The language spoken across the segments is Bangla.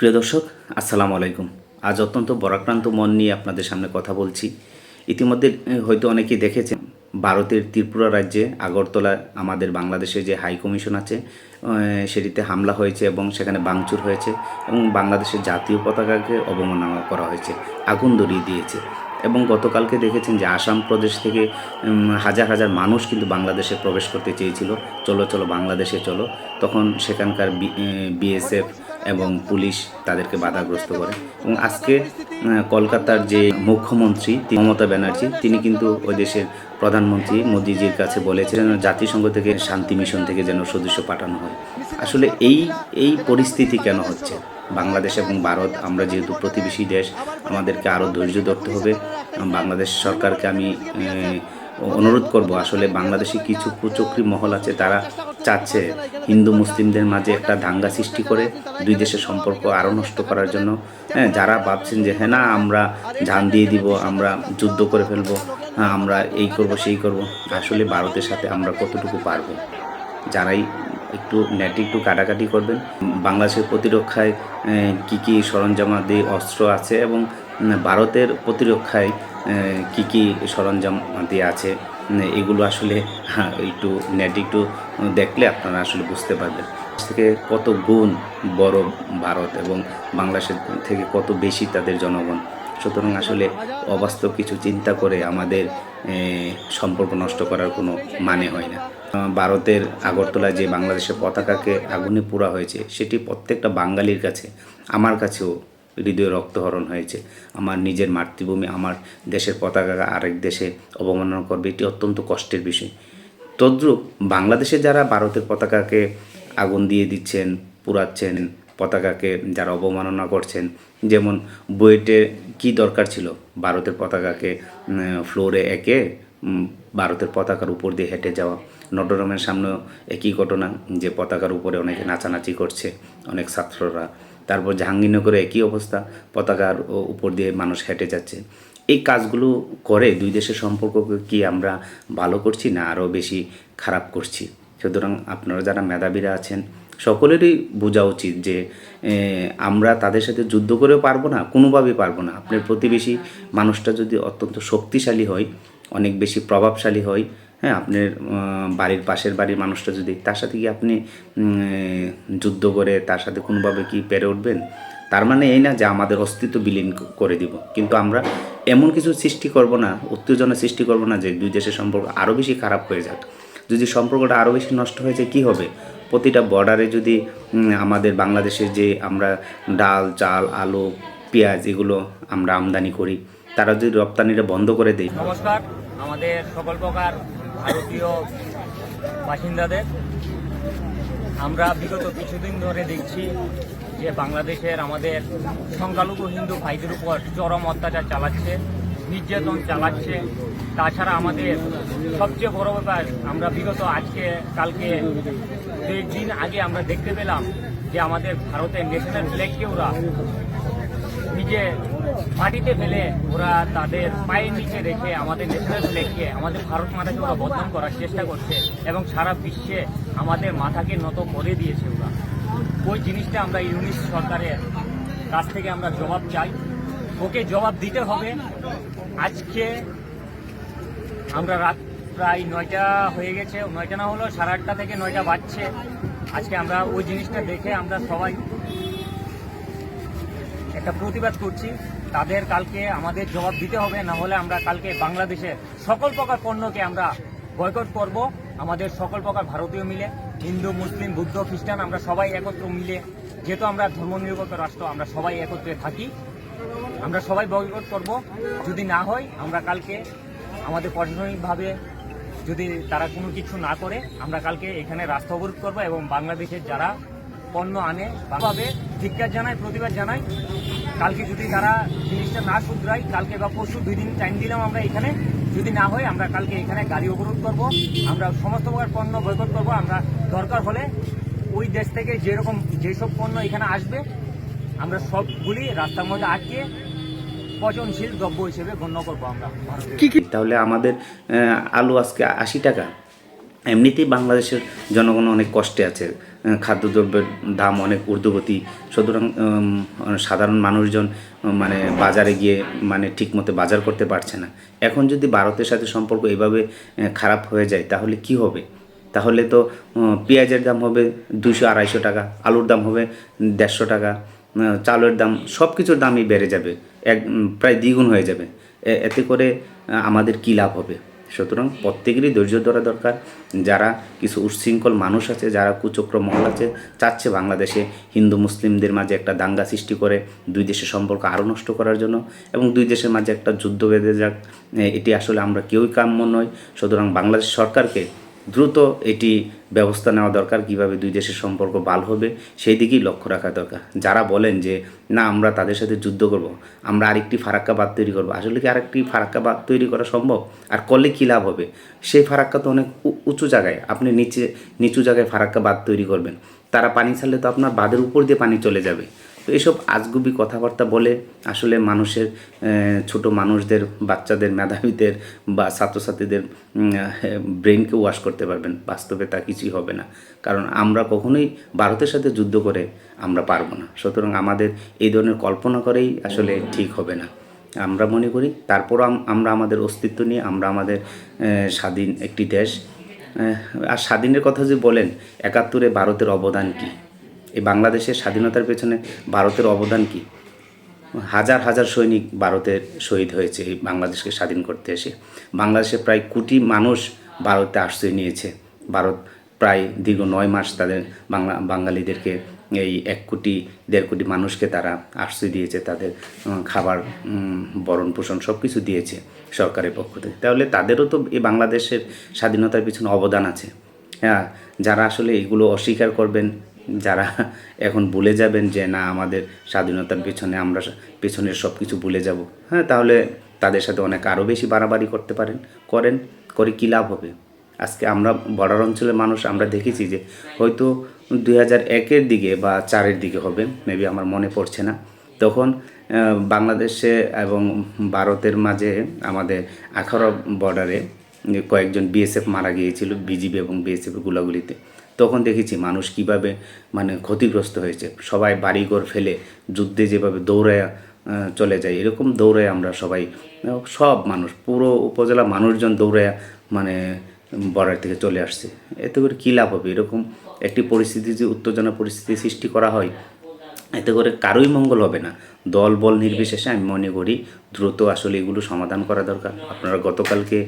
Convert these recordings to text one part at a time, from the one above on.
প্রিয় দর্শক, আসসালামু আলাইকুম। আজ অত্যন্ত বরাক্রান্ত মন নিয়ে আপনাদের সামনে কথা বলছি। ইতিমধ্যে হয়তো অনেকেই দেখেছেন, ভারতের ত্রিপুরা রাজ্যে আগরতলা আমাদের বাংলাদেশে যে হাই কমিশন আছে সেটিতে হামলা হয়েছে এবং সেখানে বাংচুর হয়েছে এবং বাংলাদেশের জাতীয় পতাকাকে অবমাননা করা হয়েছে, আগুন ধরিয়ে দিয়েছে। এবং গতকালকে দেখেছেন যে আসাম প্রদেশ থেকে হাজার হাজার মানুষ কিন্তু বাংলাদেশে প্রবেশ করতে চেয়েছিল, চলো চলো, বাংলাদেশে চলো। তখন সেখানকার বিএসএফ এবং পুলিশ তাদেরকে বাধাগ্রস্ত করে। এবং আজকে কলকাতার যে মুখ্যমন্ত্রী মমতা ব্যানার্জি, তিনি কিন্তু ওই দেশের প্রধানমন্ত্রী মোদিজির কাছে বলেছিলেন জাতিসংঘ থেকে শান্তি মিশন থেকে যেন সদস্য পাঠানো হয়। আসলে এই এই পরিস্থিতি কেন হচ্ছে? বাংলাদেশ এবং ভারত, আমরা যেহেতু প্রতিবেশী দেশ, আমাদেরকে আরও ধৈর্য ধরতে হবে। বাংলাদেশ সরকারকে আমি অনুরোধ করব, আসলে বাংলাদেশে কিছু কুচক্রী মহল আছে, তারা চাচ্ছে। হিন্দু মুসলিমদের মাঝে একটা দাঙ্গা সৃষ্টি করে দুই দেশের সম্পর্ক আরও নষ্ট করার জন্য। হ্যাঁ যারা ভাবছেন যে হ্যাঁ না, আমরা জান দিয়ে দিব, আমরা যুদ্ধ করে ফেলব হ্যাঁ আমরা এই করব, সেই করব। আসলে ভারতের সাথে আমরা কতটুকু পারব? যারাই একটু নেটে একটু কাটাকাটি করবেন, বাংলাদেশের প্রতিরক্ষায় কি কি সরঞ্জামাদি অস্ত্র আছে এবং ভারতের প্রতিরক্ষায় কি কি সরঞ্জাম দিয়ে আছে? এগুলো আসলে হ্যাঁ, একটু নেটে একটু দেখলে আপনারা আসলে বুঝতে পারবেন। থেকে কত গুণ বড় ভারত এবং বাংলাদেশের থেকে কত বেশি তাদের জনগণ। সুতরাং আসলে অবাস্তব কিছু চিন্তা করে আমাদের সম্পর্ক নষ্ট করার কোনো মানে হয় না। ভারতের আগরতলা যে বাংলাদেশের পতাকাকে আগুনে পোড়া হয়েছে সেটি প্রত্যেকটা বাঙালির কাছে আমার কাছেও হৃদয় রক্তহরণ হয়েছে। আমার নিজের মাতৃভূমি, আমার দেশের পতাকা আরেক দেশে অবমাননা করবে, এটি অত্যন্ত কষ্টের বিষয়। তদ্রূপ বাংলাদেশে যারা ভারতের পতাকাকে আগুন দিয়ে দিচ্ছেন পুরাচ্ছেন পতাকাকে যারা অবমাননা করছেন, যেমন বুয়েটে কি দরকার ছিল? ভারতের পতাকাকে ফ্লোরে একে ভারতের পতাকার উপর দিয়ে হেঁটে যাওয়া। নটরমের সামনেও একই ঘটনা, যে পতাকার উপরে অনেকে নাচানাচি করছে, অনেক ছাত্ররা তারপর জাহাঙ্গীরনগরে একই অবস্থা, পতাকার উপর দিয়ে মানুষ হেঁটে যাচ্ছে। এই কাজগুলো করে দুই দেশের সম্পর্ককে কি আমরা ভালো করছি না আরও বেশি খারাপ করছি? সুতরাং আপনারা যারা মেধাবীরা আছেন, সকলেরই বোঝা উচিত যে আমরা তাদের সাথে যুদ্ধ করেও পারব না, কোনোভাবেই পারব না। আপনার প্রতিবেশী মানুষটা যদি অত্যন্ত শক্তিশালী হয়, অনেক বেশি প্রভাবশালী হয় হ্যাঁ আপনার বাড়ির পাশের বাড়ির মানুষটা যদি, তার সাথে কি আপনি যুদ্ধ করে তার সাথে কোনোভাবে কি পেরে উঠবেন? তার মানে এই না যে আমাদের অস্তিত্ব বিলীন করে দিব। কিন্তু আমরা এমন কিছু সৃষ্টি করব না, উত্তেজনা সৃষ্টি করব না যে দুই দেশের সম্পর্ক আরও বেশি খারাপ হয়ে যাক। যদি সম্পর্কটা আরও বেশি নষ্ট হয়ে যায়, কী হবে? প্রতিটা বর্ডারে যদি আমাদের বাংলাদেশের যে আমরা ডাল, চাল, আলু, পেঁয়াজ এগুলো আমরা আমদানি করি, তারা যদি রপ্তানিটা বন্ধ করে দেয়। নমস্কার, আমাদের সকল প্রকার ভারতীয় বাসিন্দাদের। আমরা বিগত কিছুদিন ধরে দেখছি যে বাংলাদেশের আমাদের সংখ্যালঘু হিন্দু ভাইদের উপর চরম অত্যাচার চালাচ্ছে, নির্যাতন চালাচ্ছে। তাছাড়া আমাদের সবচেয়ে বড় ব্যাপার, আমরা বিগত আজকে, কালকে দেড় দিন আগে আমরা দেখতে পেলাম যে আমাদের ভারতের ন্যাশনাল ফ্ল্যাগকে ওরা নিজে মাটিতে ফেলে ওরা তাদের পায়ের নিচে রেখে আমাদের ন্যাশনাল ফ্ল্যাগকে আমাদের ভারত মাতাকে ওরা বদনাম করার চেষ্টা করছে এবং সারা বিশ্বে আমাদের মাথাকে নত করে দিয়েছে ওরা। ওই জিনিসটা আমরা ইউনিশ সরকারের কাছ থেকে আমরা জবাব চাই। ওকে জবাব দিতে হবে। আজকে আমরা রাত প্রায় নয়টা হয়ে গেছে, নয়টা না হলো সাড়ে আটটা থেকে নয়টা বাজছে। আজকে আমরা ওই জিনিসটা দেখে আমরা সবাই একটা প্রতিবাদ করছি। তাদের কালকে আমাদের জবাব দিতে হবে, না হলে আমরা কালকে বাংলাদেশের সকল প্রকার পণ্যকে আমরা বয়কট করব। আমাদের সকল প্রকার ভারতীয় মিলে, হিন্দু, মুসলিম, বুদ্ধ, খ্রিস্টান, আমরা সবাই একত্র মিলে, যেহেতু আমরা ধর্ম ধর্মনিরপেক্ষ রাষ্ট্র, আমরা সবাই একত্রে থাকি। আমরা সবাই বয়কট করব। যদি না হয়, আমরা কালকে আমাদের প্রশাসনিকভাবে যদি তারা কোনো কিছু না করে, আমরা কালকে এখানে রাস্তা অবরোধ করব এবং বাংলাদেশের যারা পণ্য আনে ভাবে ধিক্কার জানাই প্রতিবাদ জানাই কালকে যদি তারা জিনিসটা না শুধরাই কালকে বা পরশু দুই দিন টাইম দিলাম আমরা এখানে। যদি না হয়, আমরা কালকে এখানে গাড়ি অবরোধ করব, আমরা সমস্ত প্রকার পণ্য বয়কট করব, আমরা দরকার হলে ওই দেশ থেকে যেরকম যেসব পণ্য এখানে আসবে, আমরা সবগুলি রাস্তার মধ্যে আটকে পচনশীল দ্রব্য হিসেবে গণ্য করব আমরা। তাহলে আমাদের আলু আজকে আশি টাকা। এমনিতেই বাংলাদেশের জনগণ অনেক কষ্টে আছে খাদ্যদ্রব্যের দাম অনেক ঊর্ধ্বগতি, সুতরাং সাধারণ মানুষজন মানে বাজারে গিয়ে মানে ঠিকমতো বাজার করতে পারছে না। এখন যদি ভারতের সাথে সম্পর্ক এভাবে খারাপ হয়ে যায়, তাহলে কি হবে? তাহলে তো পেঁয়াজের দাম হবে দুশো আড়াইশো টাকা, আলুর দাম হবে দেড়শো টাকা চালের দাম সব কিছুর দামই বেড়ে যাবে, এক প্রায় দ্বিগুণ হয়ে যাবে। এতে করে আমাদের কী লাভ হবে? সুতরাং প্রত্যেকেরই ধৈর্য ধরা দরকার। যারা কিছু উচ্ছৃঙ্খল মানুষ আছে, যারা কুচক্র মহল আছে, চাচ্ছে বাংলাদেশে হিন্দু মুসলিমদের মাঝে একটা দাঙ্গা সৃষ্টি করে দুই দেশের সম্পর্ক আরও নষ্ট করার জন্য এবং দুই দেশের মাঝে একটা যুদ্ধ বেঁধে যাক। এটি আসলে আমরা কেউই কাম্য নয় সুতরাং বাংলাদেশ সরকারকে দ্রুত এটি ব্যবস্থা নেওয়া দরকার, কীভাবে দুই দেশের সম্পর্ক ভালো হবে, সেই দিকেই লক্ষ্য রাখা দরকার। যারা বলেন যে, না, আমরা তাদের সাথে যুদ্ধ করব, আমরা আরেকটি ফারাক্কা বাদ তৈরি করব। আসলে কি আরেকটি ফারাক্কা বাদ তৈরি করা সম্ভব? আর করলে কী লাভ হবে? সেই ফারাক্কা তো অনেক উঁচু জায়গায়, আপনি নিচে, নিচু জায়গায় ফারাক্কা বাদ তৈরি করবেন। তারা পানি ছাড়লে তো আপনার বাঁধের উপর দিয়ে পানি চলে যাবে। তো এসব আজগুবি কথাবার্তা বলে আসলে মানুষের ছোট মানুষদের, বাচ্চাদের, মেধাবীদের বা ছাত্রছাত্রীদের ব্রেনকে ওয়াশ করতে পারবেন। বাস্তবে তা কিছুই হবে না। কারণ আমরা কখনোই ভারতের সাথে যুদ্ধ করে আমরা পারব না। সুতরাং আমাদের এই ধরনের কল্পনা করেই আসলে ঠিক হবে না। আমরা মনে করি তারপরও আম- আমরা আমাদের অস্তিত্ব নিয়ে আমরা আমাদের স্বাধীন একটি দেশ। আর স্বাধীনের কথা যে বলেন, একাত্তরে ভারতের অবদান কী? এই বাংলাদেশের স্বাধীনতার পেছনে ভারতের অবদান কি? হাজার হাজার সৈনিক ভারতের শহীদ হয়েছে এই বাংলাদেশকে স্বাধীন করতে এসে। বাংলাদেশে প্রায় কোটি মানুষ ভারতে আশ্রয় নিয়েছে। ভারত প্রায় দীর্ঘ নয় মাস তাদের বাংলা, বাঙালিদেরকে এই এক কোটি, দেড় কোটি মানুষকে তারা আশ্রয় দিয়েছে, তাদের খাবার বরণ পোষণ সব কিছু দিয়েছে সরকারের পক্ষ থেকে। তাহলে তাদেরও তো এই বাংলাদেশের স্বাধীনতার পিছনে অবদান আছে। হ্যাঁ যারা আসলে এগুলো অস্বীকার করবেন যারা এখন ভুলে যাবেন যে, না, আমাদের স্বাধীনতার পেছনে আমরা পেছনের সব কিছু ভুলে যাব। হ্যাঁ তাহলে তাদের সাথে অনেক আরও বেশি বাড়াবাড়ি করতে পারেন, করেন, করে কী লাভ হবে? আজকে আমরা বর্ডার অঞ্চলের মানুষ, আমরা দেখেছি যে, হয়তো দুই হাজার একের দিকে বা চারের দিকে হবে, মেবি আমার মনে পড়ছে না। তখন বাংলাদেশে এবং ভারতের মাঝে আমাদের আখাউড়া বর্ডারে কয়েকজন বিএসএফ মারা গিয়েছিল বিজিবি এবং বিএসএফ গুলাগুলিতে। তখন দেখেছি মানুষ কীভাবে মানে ক্ষতিগ্রস্ত হয়েছে। সবাই বাড়িঘর ফেলে যুদ্ধে যেভাবে দৌড়ায় চলে যায়, এরকম দৌড়ে আমরা সবাই সব মানুষ, পুরো উপজেলা মানুষজন দৌড়ে মানে বর্ডার থেকে চলে আসছে। এতে করে কী লাভ হবে? এরকম একটি পরিস্থিতি যে উত্তেজনা পরিস্থিতি সৃষ্টি করা হয় এতে করে কারোই মঙ্গল হবে না। দল বল নির্বিশেষে আমি মনে করি দ্রুত আসলে এগুলো সমাধান করা দরকার। আপনারা গতকালকে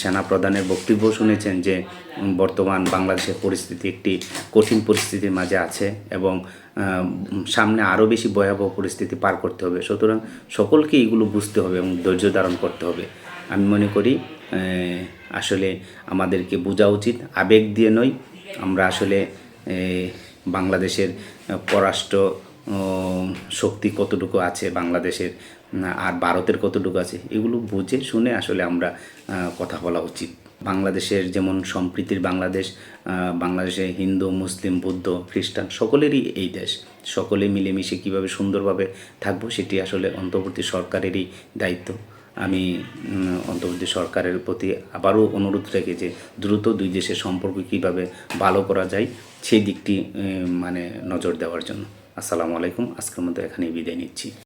সেনা প্রধানের বক্তব্য শুনেছেন যে বর্তমান বাংলাদেশের পরিস্থিতি একটি কঠিন পরিস্থিতির মাঝে আছে এবং সামনে আরও বেশি ভয়াবহ পরিস্থিতি পার করতে হবে। সুতরাং সকলকে এগুলো বুঝতে হবে এবং ধৈর্য ধারণ করতে হবে। আমি মনে করি আসলে আমাদেরকে বোঝা উচিত, আবেগ দিয়ে নয়। আমরা আসলে বাংলাদেশের পররাষ্ট্র শক্তি কতটুকু আছে বাংলাদেশের আর ভারতের কতটুকু আছে, এগুলো বুঝে শুনে আসলে আমরা কথা বলা উচিত। বাংলাদেশের যেমন সম্প্রীতির বাংলাদেশ বাংলাদেশে হিন্দু, মুসলিম, বৌদ্ধ, খ্রিস্টান, সকলেরই এই দেশ। সকলে মিলেমিশে কীভাবে সুন্দরভাবে থাকব সেটি আসলে অন্তর্বর্তী সরকারেরই দায়িত্ব। আমি অন্তর্বর্তী সরকারের প্রতি আবারও অনুরোধ রেখে যে দ্রুত দুই দেশের সম্পর্ক কীভাবে ভালো করা যায় সেই দিকটি মানে নজর দেওয়ার জন্য। আসসালামু আলাইকুম। আজকের মতো এখানেই বিদায় নিচ্ছি।